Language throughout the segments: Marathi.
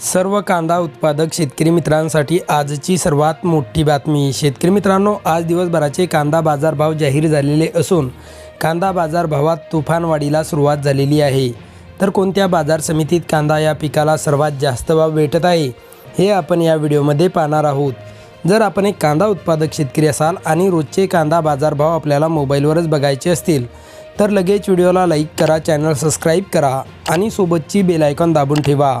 सर्व कांदा उत्पादक शेतकरी मित्रांसाठी आजची सर्वात मोठी बातमी. शेतकरी मित्रांनो आज दिवसभराचे कांदा बाजारभाव जाहीर झालेले असून कांदा बाजारभावात तुफानवाढीला सुरुवात झालेली आहे. तर कोणत्या बाजार समितीत कांदा या पिकाला सर्वात जास्त भाव भेटत आहे हे आपण या व्हिडिओमध्ये पाहणार आहोत. जर आपण एक कांदा उत्पादक शेतकरी असाल आणि रोजचे कांदा बाजारभाव आपल्याला मोबाईलवरच बघायचे असतील तर लगेच व्हिडिओला लाईक करा चॅनल सबस्क्राईब करा आणि सोबतची बेल आयकॉन दाबून ठेवा.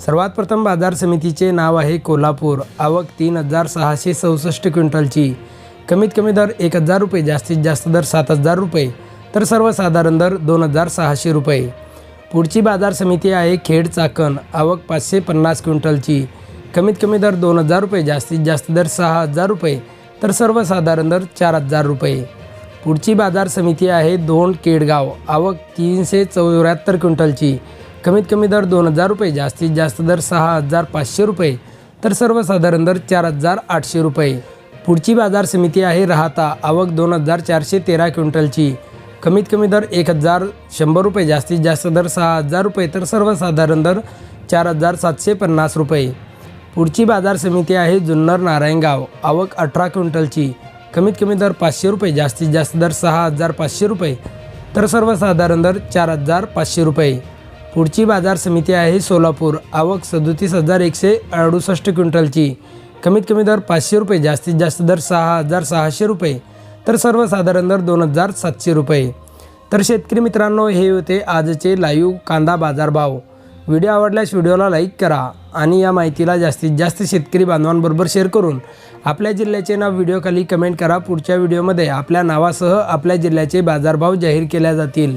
सर्वात प्रथम बाजार समितीचे नाव आहे कोल्हापूर. आवक तीन हजार सहाशे चौसष्ट क्विंटलची. कमीत कमी दर एक हजार रुपये जास्तीत जास्त दर सात हजार रुपये तर सर्वसाधारण दर दोन हजार सहाशे रुपये. पुढची बाजार समिती आहे खेड चाकण. आवक पाचशे पन्नास क्विंटलची. कमीत कमी दर दोन हजार रुपये जास्तीत जास्त दर सहा हजार रुपये तर सर्वसाधारण दर चार हजार रुपये. पुढची बाजार समिती आहे दोन केडगाव. आवक तीनशे चौऱ्याहत्तर क्विंटलची. कमीत कमी दर दोन हजार रुपये जास्तीत जास्त दर सहा हजार पाचशे रुपये तर सर्वसाधारण दर चार हजार आठशे रुपये. पुढची बाजार समिती आहे राहता आवक दोन हजार चारशे तेरा क्विंटलची. कमीत कमी दर एक हजार शंभर रुपये जास्तीत जास्त दर सहा हजार रुपये तर सर्वसाधारण दर चार हजार सातशे पन्नास रुपये. पुढची बाजार समिती आहे जुन्नर नारायणगाव आवक अठरा क्विंटलची. कमीत कमी दर पाचशे रुपये जास्तीत जास्त दर सहा हजार पाचशे रुपये तर सर्वसाधारण दर चार हजार पाचशे रुपये. पुढची बाजार समिती आहे सोलापूर. आवक सदोतीस हजार एकशे अडुसष्ट क्विंटलची. कमीत कमी दर पाचशे रुपये जास्तीत जास्त दर सहा हजार सहाशे रुपये. तर सर्वसाधारण दर दोन हजार सातशे रुपये. तर शेतकरी मित्रांनो हे होते आजचे लाईव्ह कांदा बाजारभाव. व्हिडिओ आवडल्यास व्हिडिओला लाईक करा आणि या माहितीला जास्तीत जास्त शेतकरी बांधवांबरोबर शेअर करून आपल्या जिल्ह्याचे नाव व्हिडिओखाली कमेंट करा. पुढच्या व्हिडिओमध्ये आपल्या नावासह आपल्या जिल्ह्याचे बाजारभाव जाहीर केल्या जातील.